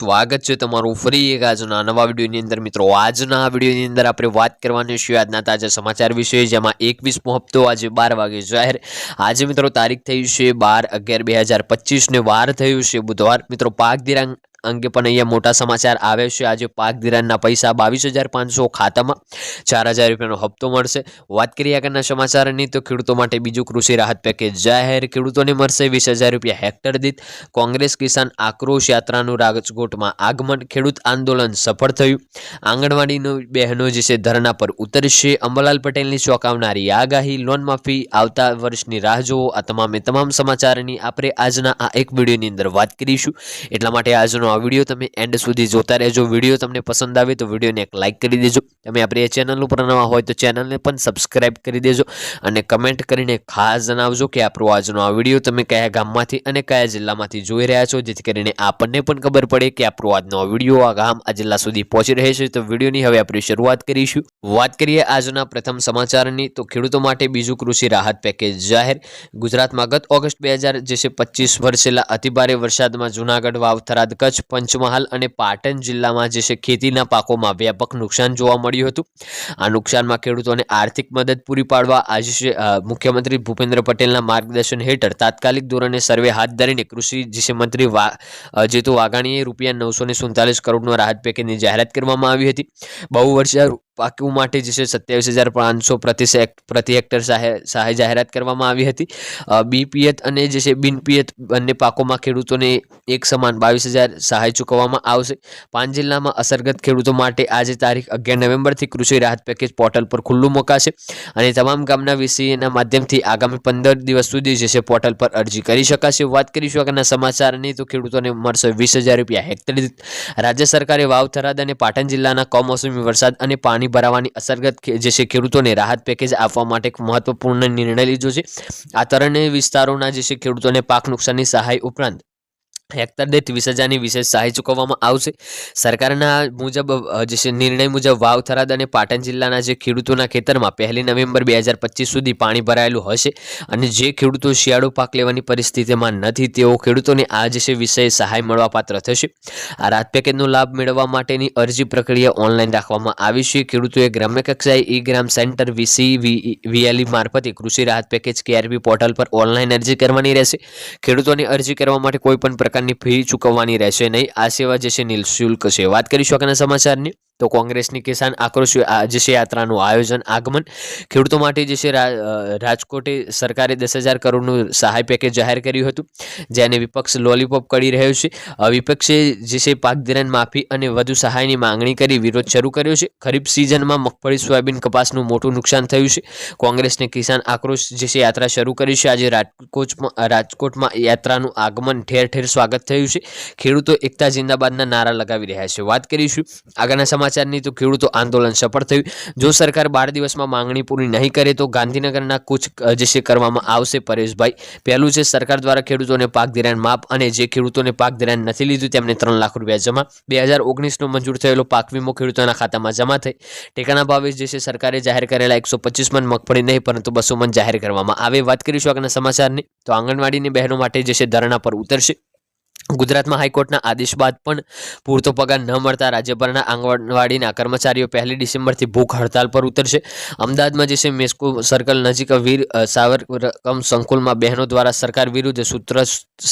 સ્વાગત છે તમારું ફરી એક આજના નવા વિડીયોની અંદર. મિત્રો, આજના વિડીયોની અંદર આપણે વાત કરવાની છે આજના તાજા સમાચાર વિશે, જેમાં એકવીસમો હપ્તો આજે બાર વાગે જાહેર. આજે મિત્રો તારીખ થઈ છે બાર અગિયાર બે હજાર પચીસને વાર થયું છે બુધવાર. મિત્રો, પાક ધિરાણ અંગે પણ અહીંયા મોટા સમાચાર આવે છે. આજે પાક ધિરાણના પૈસા બાવીસ હજાર પાંચસો ખાતામાં ચાર હજાર રૂપિયાનો હપ્તો મળશે. વાત કરીએ આગળના સમાચારની, તો ખેડૂતો માટે બીજું કૃષિ રાહત પેકેજ જાહેર. ખેડૂતોને મળશે વીસ હજાર રૂપિયા હેક્ટર દીઠ. કોંગ્રેસ કિસાન આક્રોશ યાત્રાનું રાજકોટમાં આગમન. ખેડૂત આંદોલન સફળ થયું. આંગણવાડીનો બહેનો જે છે ધરણા પર ઉતરશે. અંબલાલ પટેલની ચોંકાવનારી આગાહી. લોન માફી આવતા વર્ષની રાહ જોવો આ તમામે તમામ સમાચારની આપણે આજના આ એક વિડીયોની અંદર વાત કરીશું. એટલા માટે આજનો આ વીડિયો તમે એન્ડ સુધી જોતા રહેજો. વીડિયો તમને પસંદ આવે તો વિડીયોને એક લાઇક કરી દેજો. તમે આપણી એ ચેનલ ઉપર નવા હોય તો ચેનલને પણ સબસ્ક્રાઇબ કરી દેજો અને કમેન્ટ કરીને ખાસ જણાવજો કે આપણો આજનો આ વીડિયો તમે કયા ગામમાંથી અને કયા જિલ્લામાંથી જોઈ રહ્યા છો. જેથી કરીને આપણને પણ ખબર પડે કે આપણો આજનો વીડિયો આ ગામ, આ જિલ્લા સુધી પહોંચી રહે છે. તો વિડીયોની હવે આપણે શરૂઆત કરીશું. વાત કરીએ આજના પ્રથમ સમાચારની, તો ખેડૂતો માટે બીજું કૃષિ રાહત પેકેજ જાહેર. ગુજરાતમાં ગત ઓગસ્ટ બે હજાર જે છે, પચીસ વર્ષેલા અતિભારે વરસાદમાં જૂનાગઢ વાવ થરાદ કચ્છ પંચમહાલ અને પાટણ જિલ્લામાં જે છે ખેતીના પાકોમાં વ્યાપક નુકસાન જોવા મળ્યું હતું. આ નુકસાનમાં ખેડૂતોને આર્થિક મદદ પૂરી પાડવા આજે મુખ્યમંત્રી ભૂપેન્દ્ર પટેલના માર્ગદર્શન હેઠળ તાત્કાલિક ધોરણે સર્વે હાથ ધરીને કૃષિ, જે મંત્રી વા જેતુ વાઘાણીએ રૂપિયા નવસો સુડતાલીસ કરોડનો રાહત પેકેજની જાહેરાત કરવામાં આવી હતી. બહુ વર્ષીય પાકો માટે જે છે સત્યાવીસ હજાર પાંચસો પ્રતિ પ્રતિ હેક્ટર સહાય જાહેરાત કરવામાં આવી હતી. બીપીએત અને જે છે બિન બંને પાકોમાં ખેડૂતોને એક સમાન બાવીસ હજાર સહાય ચૂકવવામાં આવશે. પાંચ જિલ્લામાં અસરગ્રસ્ત ખેડૂતો માટે આજે તારીખ અગિયાર નવેમ્બરથી કૃષિ રાહત પેકેજ પોર્ટલ પર ખુલ્લું મુકાશે અને તમામ ગામના વીસીએના માધ્યમથી આગામી પંદર દિવસ સુધી જે છે પોર્ટલ પર અરજી કરી શકાશે. વાત કરીશું આગળના સમાચારની. તો ખેડૂતોને મળશે વીસ હજાર રૂપિયા હેક્ટર. રાજ્ય સરકારે વાવ થરાદ અને પાટણ જિલ્લાના કમોસમી વરસાદ અને પાણી ભરાવાની અસરગત જે છે ખેડૂતોને રાહત પેકેજ આપવા માટે એક મહત્વપૂર્ણ નિર્ણય લીધો છે. આ ત્રણેય વિસ્તારોના જે છે ખેડૂતોને પાક નુકસાનની સહાય ઉપરાંત હેક્ટર દીઠ વીસ હજારની વિશેષ સહાય ચૂકવવામાં આવશે. સરકારના મુજબ જે નિર્ણય મુજબ વાવ, થરાદ અને પાટણ જિલ્લાના જે ખેડૂતોના ખેતરમાં પહેલી નવેમ્બર બે હજાર પચીસ સુધી પાણી ભરાયેલું હશે અને જે ખેડૂતો શિયાળુ પાક લેવાની પરિસ્થિતિમાં નથી, તેઓ ખેડૂતોને આ જે વિષય સહાય મળવાપાત્ર થશે. આ રાહત પેકેજનો લાભ મેળવવા માટેની અરજી પ્રક્રિયા ઓનલાઈન રાખવામાં આવી છે. ખેડૂતોએ ગ્રામ્ય કક્ષાએ E Gram centre VC VLE મારફતે કૃષિ રાહત પેકેજ કેઆરપી પોર્ટલ પર ઓનલાઈન અરજી કરવાની રહેશે. ખેડૂતોની અરજી કરવા માટે કોઈ પણ પ્રકારની ફી ચૂકવવાની રહેશે નહીં. આ સેવા જે છે, નિઃશુલ્ક છે. વાત કરીશું આગળના સમાચારની. તો કોંગ્રેસની કિસાન આક્રોશ જે છે યાત્રાનું આયોજન, આગમન. ખેડૂતો માટે જે છે રાજકોટે સરકારે દસ હજાર કરોડનું સહાય પેકેજ જાહેર કર્યું હતું, જેને વિપક્ષ લોલીપોપ કરી રહ્યો છે. વિપક્ષે જે છે પાક ધિરાણ માફી અને વધુ સહાયની માંગણી કરી વિરોધ શરૂ કર્યો છે. ખરીફ સિઝનમાં મગફળી, સોયાબીન કપાસનું મોટું નુકસાન થયું છે. કોંગ્રેસને કિસાન આક્રોશ જે યાત્રા શરૂ કરી છે. આજે રાજકોટમાં રાજકોટમાં યાત્રાનું આગમન ઠેર ઠેર સ્વાગત થયું છે. ખેડૂતો એકતા જિંદાબાદના નારા લગાવી રહ્યા છે. વાત કરીશું આગળના સમાચારની તો ખેડૂતો આંદોલન સફળ થયું. જો સરકાર બાર દિવસમાં માંગણી પૂરી નહીં કરે તો ગાંધીનગરના કૂચ જે છે, કરવામાં આવશે પરેશભાઈ. પહેલું છે, સરકાર દ્વારા ખેડૂતોને પાક ધિરાણ માપ અને જે ખેડૂતોને પાક ધિરાણ નથી લીધું તેમને ત્રણ લાખ રૂપિયા જમા. બે હજાર ઓગણીસનો મંજૂર થયેલો પાક વીમો ખેડૂતોના ખાતામાં જમા થઈ. ટેકાના ભાવે જે છે, સરકારે જાહેર કરેલા એકસો પચીસ મન મગફળી નહીં, પરંતુ બસો મન જાહેર કરવામાં આવે. વાત કરીશું આગળના સમાચારની. તો આંગણવાડીની બહેનો માટે જે છે, ધરણા પર ઉતરશે. ગુજરાતમાં હાઈકોર્ટના આદેશ બાદ પણ પૂરતો પગાર ન મળતા રાજ્યભરના આંગણવાડીના કર્મચારીઓ પહેલી ડિસેમ્બરથી ભૂખ હડતાલ પર ઉતરશે. અમદાવાદમાં જે છે મેસ્કો સર્કલ નજીક વીર સાવરકમ સંકુલમાં બહેનો દ્વારા સરકાર વિરુદ્ધ સૂત્ર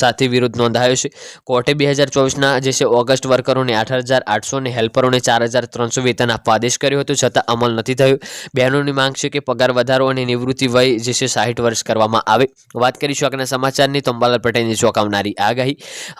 સાથે વિરોધ નોંધાયો છે. કોર્ટે બે હજાર ચોવીસના જે છે ઓગસ્ટ વર્કરોને આઠ હજાર આઠસો અને હેલ્પરોને ચાર હજાર ત્રણસો વેતન આપવા આદેશ કર્યો હતો, છતાં અમલ નથી થયો. બહેનોની માંગ છે કે પગાર વધારો અને નિવૃત્તિ વય જે છે સાહીઠ વર્ષ કરવામાં આવે. વાત કરીશું આગળના સમાચારની. તો અંબાલાલ પટેલની ચોંકાવનારી આગાહી.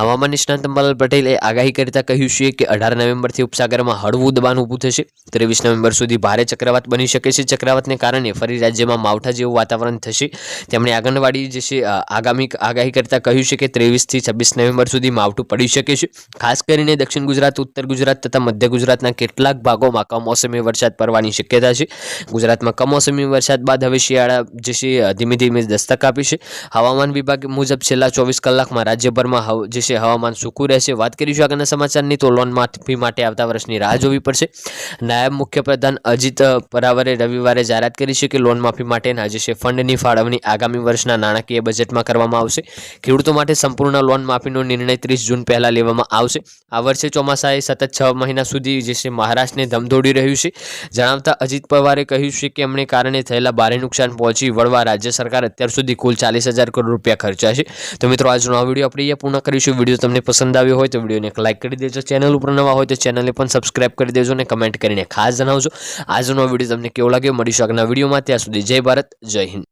હવામાન નિષ્ણાંત અંબાલાલ પટેલે આગાહી કરતા કહ્યું છે કે અઢાર નવેમ્બરથી ઉપસાગરમાં હળવું દબાણ ઊભું થશે. ત્રેવીસ નવેમ્બર સુધી ભારે ચક્રવાત બની શકે છે. ચક્રવાતને કારણે ફરી રાજ્યમાં માવઠા જેવું વાતાવરણ થશે. તેમણે આંગણવાડી જે છે આગામી આગાહી કરતા કહ્યું છે કે ત્રેવીસથી છવ્વીસ નવેમ્બર સુધી માવઠું પડી શકે છે. ખાસ કરીને દક્ષિણ ગુજરાત, ઉત્તર ગુજરાત તથા મધ્ય ગુજરાતના કેટલાક ભાગોમાં કમોસમી વરસાદ પડવાની શક્યતા છે. ગુજરાતમાં કમોસમી વરસાદ બાદ હવે શિયાળા જે છે ધીમે ધીમે દસ્તક આપી છે. હવામાન વિભાગ મુજબ છેલ્લા ચોવીસ કલાકમાં રાજ્યભરમાં જે છે હવામાન સૂકું રહેશે. વાત કરીશું આગળના સમાચારની, તો લોન માફી માટે આવતા વર્ષની રાહ જોવી પડશે. નાયબ મુખ્યપ્રધાન અજીત પરાવરે રવિવારે જાહેરાત કરી છે કે લોન માફી માટેના જે છે ફંડની ફાળવણી આગામી વર્ષના નાણાકીય બજેટમાં કરવામાં આવશે. ખેડૂતો માટે સંપૂર્ણ લોન માફીનો નિર્ણય ત્રીસ જૂન પહેલાં લેવામાં આવશે. આ વર્ષે ચોમાસાએ સતત છ મહિના સુધી જે છે મહારાષ્ટ્રને ધમધોડી રહ્યું છે. જણાવતા અજીત પવારે કહ્યું છે કે એમણે કારણે થયેલા ભારે નુકસાન પહોંચી વળવા રાજ્ય સરકાર અત્યાર સુધી કુલ ચાલીસ હજાર કરોડ રૂપિયા ખર્ચ્યા છે. તો મિત્રો, આજનો આ વીડિયો આપણે પૂર્ણ કરીશું. વીડિયો તમને પસંદ આવ્યો હોય તો વિડીયોને એક લાઇક કરી દેજો. ચેનલ ઉપર નવા હોય તો ચેનલને પણ સબસ્ક્રાઇબ કરી દેજો અને કમેન્ટ કરીને ખાસ જણાવજો. આજનો વીડિયો તમને કેવો લાગ્યો? મળીશું આગળના વિડીયોમાં ત્યાં સુધી જય ભારત, જય હિન્દ.